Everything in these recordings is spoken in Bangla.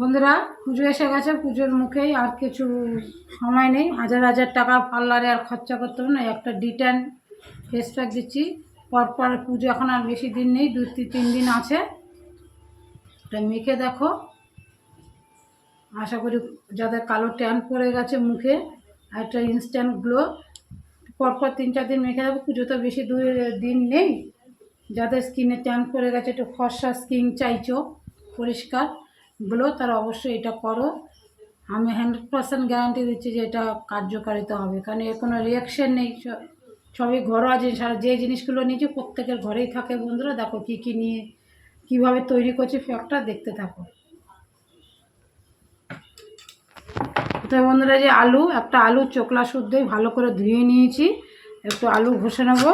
বন্ধুরা, পুজো এসে গেছে, পুজোর মুখেই আর কিছু সময় নেই। হাজার হাজার টাকা পার্লারে আর খরচা করতে হবে না একটা ডিটেন ফেস প্যাক দিচ্ছি। পরপর পুজো এখন আর বেশি দিন নেই, দু তিন দিন আছে। এটা মেখে দেখো। আশা করি যাদের কালো ট্যান পড়ে গেছে মুখে, আর একটা ইনস্ট্যান্ট গ্লো পরপর তিন চার দিন মেখে দেবো, পুজো তো বেশি দু দিন নেই। যাদের স্কিনে ট্যান পড়ে গেছে, একটু ফর্সা স্কিন চাইছো, পরিষ্কার। গ্লো তারা অবশ্যই এটা করো। আমি হান্ড্রেড পার্সেন্ট গ্যারান্টি দিচ্ছি যে এটা কার্যকারিতা হবে। কারণ এর কোনো রিয়াকশন নেই সবই ঘরোয়া জিনিস। আর যে জিনিসগুলো নিয়েছি, প্রত্যেকের ঘরেই থাকে বন্ধুরা। দেখো কী কী নিয়ে, কীভাবে তৈরি করছি ফ্যাকটা দেখতে থাকো। তো বন্ধুরা যে আলু, একটা আলু চোকলা শুদ্ধই ভালো করে ধুয়ে নিয়েছি। একটু আলু ঘষে নেব।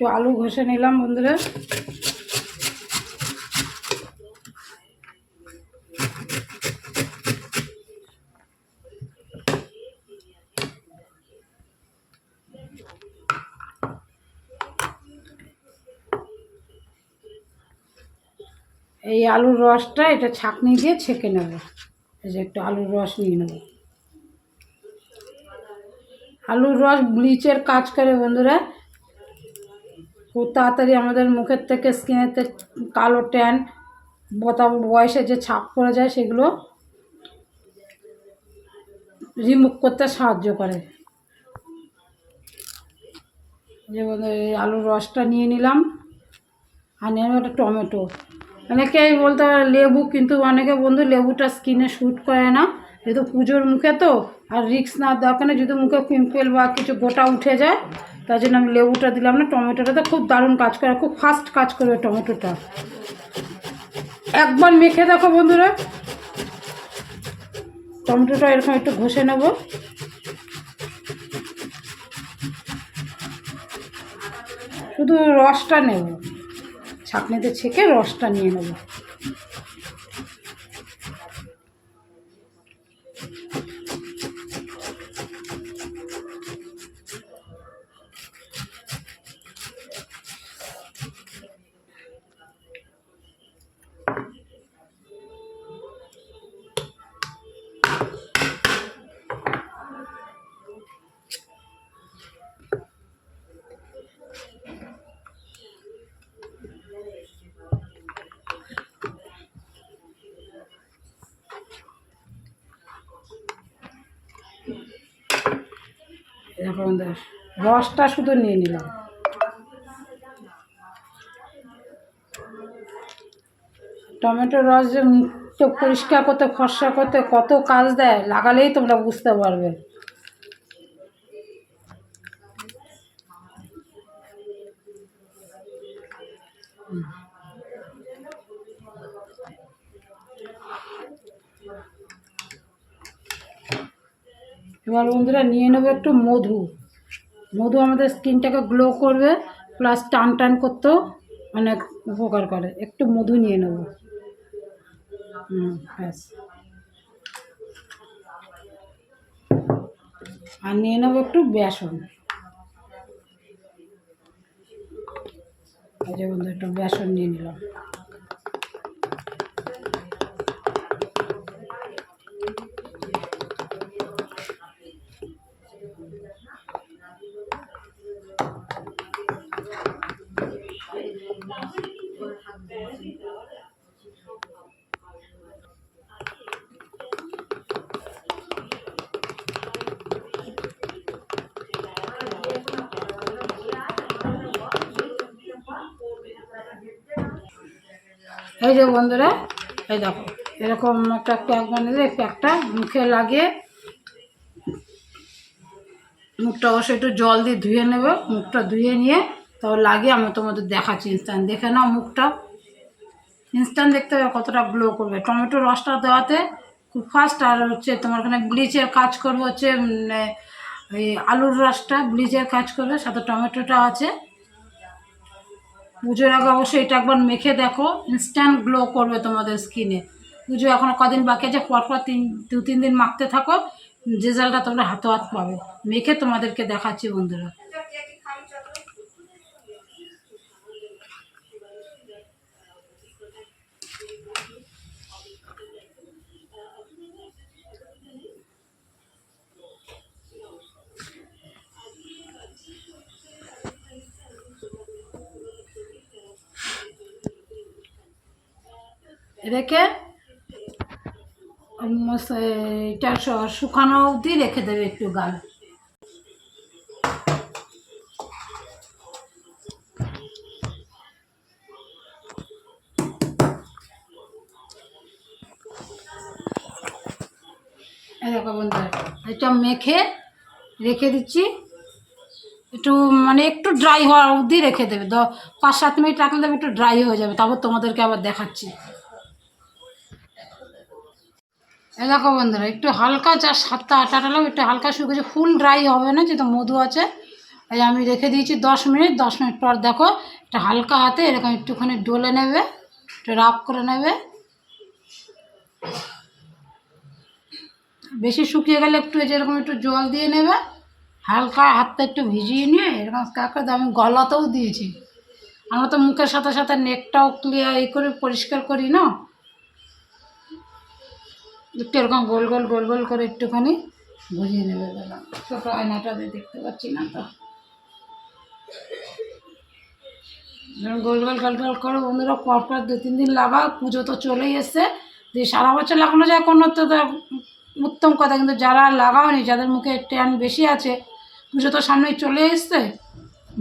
একটু আলু ঘষে নিলাম বন্ধুরা। এই আলুর রসটা এটা ছাঁকনি দিয়ে ছেঁকে নেব। এই যে একটু আলুর রস নিয়ে নেব। আলুর রস ব্লিচের কাজ করে বন্ধুরা। খুব তাড়াতাড়ি আমাদের মুখের থেকে স্কিনেতে কালো ট্যান বতা বয়সে যে ছাপ পড়ে যায় সেগুলো রিমুভ করতে সাহায্য করে। যে এই আলুর রসটা নিয়ে নিলাম, আর নিয়ে একটা টমেটো। অনেকেই বলতে পারে লেবু, কিন্তু অনেকে বন্ধু লেবুটা স্কিনে শ্যুট করে না। যেহেতু পুজোর মুখে তো, আর রিক্স না দরকার যদি মুখে পিম্পল বা কিছু গোটা উঠে যায় তার জন্য আমি লেবুটা দিলাম না, টমেটোটা। তো খুব দারুণ কাজ করে, খুব ফাস্ট কাজ করবে টমেটোটা। একবার মেখে দেখো বন্ধুরা। টমেটোটা এরকম একটু ঘষে নেব। শুধু রসটা নেব। ছাঁকনিতে ছেঁকে রসটা নিয়ে নেব। রসটা শুধু নিয়ে নিলাম টমেটোর রস যে মুখটা পরিষ্কার করতে, ফর্সা করতে কত কাজ দেয়, লাগালেই তোমরা বুঝতে পারবে হুম। এবার বন্ধুরা নিয়ে নেব একটু মধু। মধু আমাদের স্কিনটাকে গ্লো করবে প্লাস টান টান করতেও অনেক উপকার করে। একটু মধু নিয়ে নেব। হুম, ব্যাস। আর নিয়ে নেব একটু বেসন। যে বন্ধু একটু বেসন নিয়ে নিলাম। এই যে বন্ধুরা, এই দেখো, এরকম একটা প্যাক বানিয়ে এই প্যাকটা মুখে লাগিয়ে মুখটা অবশ্যই একটু জল দিয়ে ধুয়ে নেবে, মুখটা ধুয়ে নিয়ে তারপর লাগিয়ে আমি তোমাদের দেখাচ্ছি ইনস্ট্যান্ট দেখে নাও মুখটা। ইনস্ট্যান্ট দেখতে হবে কতটা গ্লো করবে। টমেটো রসটা দেওয়াতে খুব ফাস্ট আর হচ্ছে তোমার ওখানে ব্লিচের কাজ করবে, হচ্ছে এই আলুর রসটা ব্লিচের কাজ করবে, সাথে টমেটোটা আছে। পুজোর আগে অবশ্যই এটা একবার মেখে দেখো ইনস্ট্যান্ট গ্লো করবে তোমাদের স্কিনে পুজো এখনও কদিন বাকি আছে, পরপর তিন, দু, তিন দিন মাখতে থাকো রেজাল্টটা তোমরা হাতে হাত পাবে। মেখে তোমাদেরকে দেখাচ্ছি বন্ধুরা। রেখে এটা শুকানো অবধি রেখে দেবে একটু গাল দেখো বন্ধুরা, এটা মেখে রেখে দিচ্ছি। একটু মানে একটু ড্রাই হওয়া অবধি রেখে দেবে। পাঁচ সাত মিনিট রাখলে দেবে একটু ড্রাই হয়ে যাবে, তারপর তোমাদেরকে আবার দেখাচ্ছি। এই দেখো বন্ধুরা, একটু হালকা যা সাতটা আটাটালাম একটু হালকা শুকেছে ফুল ড্রাই হবে না, যেহেতু মধু আছে। এই আমি রেখে দিয়েছি দশ মিনিট দশ মিনিট পর দেখো, একটা হালকা হাতে এরকম একটুখানি ডলে নেবে, একটু রাফ করে নেবে। বেশি শুকিয়ে গেলে একটু এই যে একটু জল দিয়ে নেবে, হালকা হাতটা একটু ভিজিয়ে নিয়ে এরকম কাকা আমি গলাতেও দিয়েছি। আমরা তো মুখের সাথে সাথে নেকটাও ক্লিয়ার এই করে পরিষ্কার করি না। একটু এরকম গোল গোল গোল গোল করে একটুখানি বুঝিয়ে নেবে গলা ছোটো আয়নাটা দেখতে পাচ্ছি না তো। গোল গোল গোল গোল করে বন্ধুরা পরপর দু, তিন দিন লাগাও, পুজো তো চলেই এসছে। দিয়ে সারা বছর লাগানো যায়, কোনো তো তো উত্তম কথা, কিন্তু যারা লাগাওনি, যাদের মুখে ট্যান বেশি আছে, পুজো তো সামনেই চলে এসছে।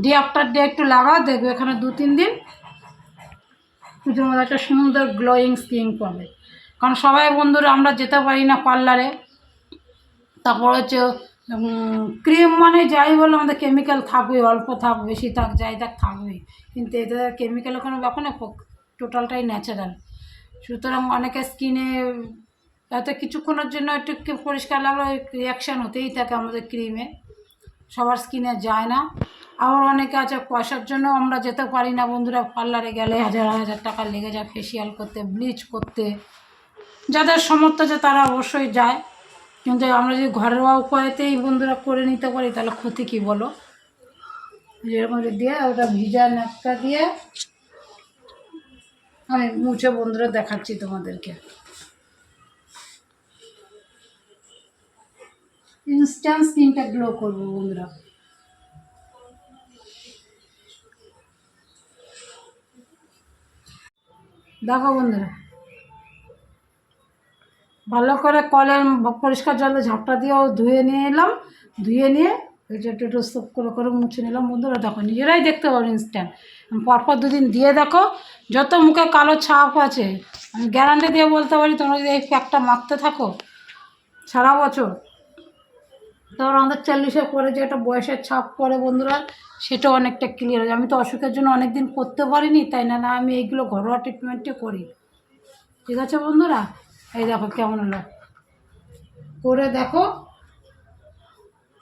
ডে আফটার ডে একটু লাগাও, দেখবে এখানে দু, তিন দিন পুজোর মধ্যে একটা সুন্দর গ্লোয়িং স্কিন পাবে। কারণ সবাই বন্ধুরা, আমরা যেতে পারি না পার্লারে। তারপর হচ্ছে ক্রিম মানে যাই বলো, আমাদের কেমিক্যাল থাকবে, অল্প থাক বেশি থাক যাই থাক থাকবেই কিন্তু এতে কেমিক্যালের কোনো ব্যাপার না টোটালটাই ন্যাচারাল সুতরাং অনেকে স্কিনে হয়তো কিছুক্ষণের জন্য একটু পরিষ্কার লাগল রিয়াকশান হতেই থাকে আমাদের ক্রিমে সবার স্কিনে যায় না। আবার অনেকে আছে, পয়সার জন্য আমরা যেতে পারি না বন্ধুরা, পার্লারে গেলে হাজার হাজার টাকা লেগে যায় ফেসিয়াল করতে ব্লিচ করতে। যাদের সামর্থ্য আছে তারা অবশ্যই যায়। কিন্তু আমরা যদি ঘরোয়া উপায়তেই বন্ধুরা করে নিতে পারি, তাহলে ক্ষতি কী বলো? যেরকম দিয়ে ওটা ভিজা ন্যাপকা দিয়ে আমি মুছে বন্ধুরা দেখাচ্ছি তোমাদেরকে। ইনস্ট্যান্ট স্কিনটা গ্লো করব বন্ধুরা। দেখো বন্ধুরা। ভালো করে কলের পরিষ্কার জলে ঝাপটা দিয়েও ধুয়ে নিয়ে এলাম, ধুয়ে নিয়ে একটু একটু সোপ করে করে মুছে নিলাম। বন্ধুরা, দেখো, নিজেরাই দেখতে পারো ইনস্ট্যান্ট পরপর দুদিন দিয়ে দেখো, যত মুখে কালো ছাপ আছে, আমি গ্যারান্টি দিয়ে বলতে পারি তোমরা যদি এই প্যাকটা মাখতে থাকো, সারা বছর। তারপর আমাদের চল্লিশের পরে যে একটা বয়সের ছাপ পড়ে বন্ধুরা, সেটাও অনেকটা ক্লিয়ার হয়ে আমি তো অসুখের জন্য অনেক দিন করতে পারিনি, তাই না না, আমি এইগুলো ঘরোয়া ট্রিটমেন্টে করি। ঠিক আছে বন্ধুরা? এই দেখো কেমন হলো। করে দেখো,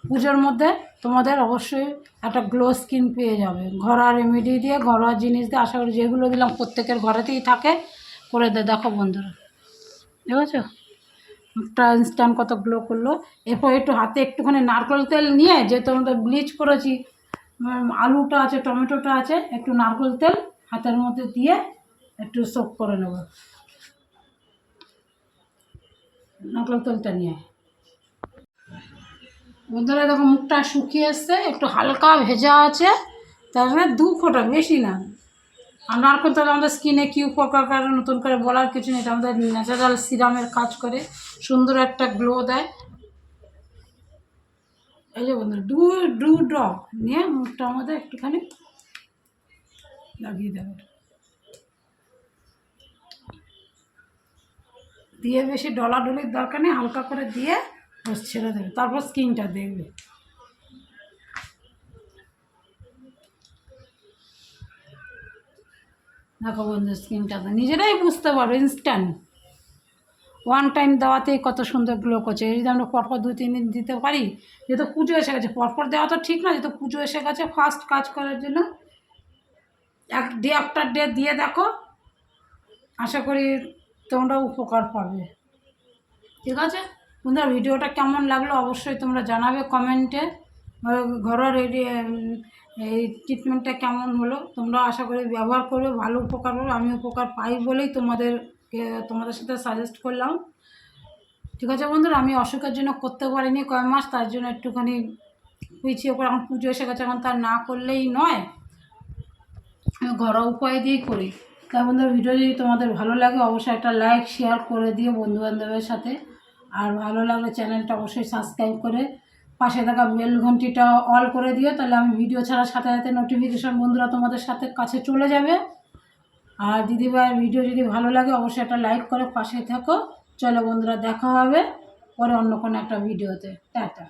পুজোর মধ্যে তোমাদের অবশ্যই একটা গ্লো স্কিন পেয়ে যাবে। ঘরোয়া রেমেডি দিয়ে, ঘরোয়া জিনিস দিয়ে, আশা করি যেগুলো দিলাম প্রত্যেকের ঘরেতেই থাকে। করে দে দেখো বন্ধুরা। দেখেছ? মুখটা ইনস্ট্যান্ট কত গ্লো করল। এরপর একটু হাতে একটুখানি নারকেল তেল নিয়ে যেহেতু আমরা ব্লিচ করেছি আলুটা আছে, টমেটোটা আছে, একটু নারকেল তেল হাতের মধ্যে দিয়ে একটু সোপ করে নেব। নারকেল তেলটা নিয়ে বন্ধুরা, দেখো মুখটা শুকিয়ে এসছে, একটু হালকা ভেজা আছে, তার মানে দু ফোঁটা, বেশি না। আর নারকেল তেল আমাদের স্কিনে কি উপকার করে নতুন করে বলার কিছু নেই, এটা আমাদের ন্যাচারাল সিরামের কাজ করে, সুন্দর একটা গ্লো দেয়। এই যে বন্ধুরা, দু ডু ড্রপ নিয়ে মুখটা আমাদের একটুখানি লাগিয়ে দেবে। দিয়ে বেশি ডলাডলির দরকার নেই, হালকা করে দিয়ে বাস ছেড়ে দেবে। তারপর স্কিনটা দেখবে। দেখো বন্ধু, স্কিনটা তো নিজেরাই বুঝতে পারো ইনস্ট্যান্ট ওয়ান টাইম দেওয়াতেই কত সুন্দর গ্লো করছে। যদি আমরা পরপর দুই, তিন দিন দিতে পারি, যেহেতু পুজো এসে গেছে, পরপর দেওয়া তো ঠিক না, যেহেতু পুজো এসে গেছে ফার্স্ট কাজ করার জন্য। এক ডে আফটার ডে দিয়ে দেখো। আশা করি তোমরা উপকার পাবে। ঠিক আছে? বন্ধুরা, ভিডিওটা কেমন লাগল অবশ্যই তোমরা জানাবে কমেন্টে। ঘরোয়া রেডি এই ট্রিটমেন্টটা কেমন হলো? তোমরা আশা করি ব্যবহার করবে, ভালো উপকার পাবে। আমি উপকার পাই বলেই তোমাদেরকে, তোমাদের সাথে সাজেস্ট করলাম। ঠিক আছে বন্ধুরা, আমি অসুখের জন্য করতে পারিনি কয় মাস, তার জন্য একটুখানি পিছিয়ে পড়ে এখন পুজো এসে গেছে, এখন তার না করলেই নয়। ঘরোয়া উপায় দিয়েই করি। তাই বন্ধুরা ভিডিও যদি তোমাদের ভালো লাগে, অবশ্যই একটা লাইক শেয়ার করে দিও বন্ধুবান্ধবের সাথে। আর ভালো লাগলে চ্যানেলটা অবশ্যই সাবস্ক্রাইব করে পাশে থাকা বেল ঘন্টিটা অল করে দিও, তাহলে আমি ভিডিও ছাড়ার সাথে সাথে নোটিফিকেশন বন্ধুরা তোমাদের সাথে কাছে চলে যাবে। আর দিদিভাইয়ের ভিডিও যদি ভালো লাগে, অবশ্যই একটা লাইক করে পাশে থাকো। চলো বন্ধুরা, দেখা হবে পরে অন্য কোনো একটা ভিডিওতে টাটা।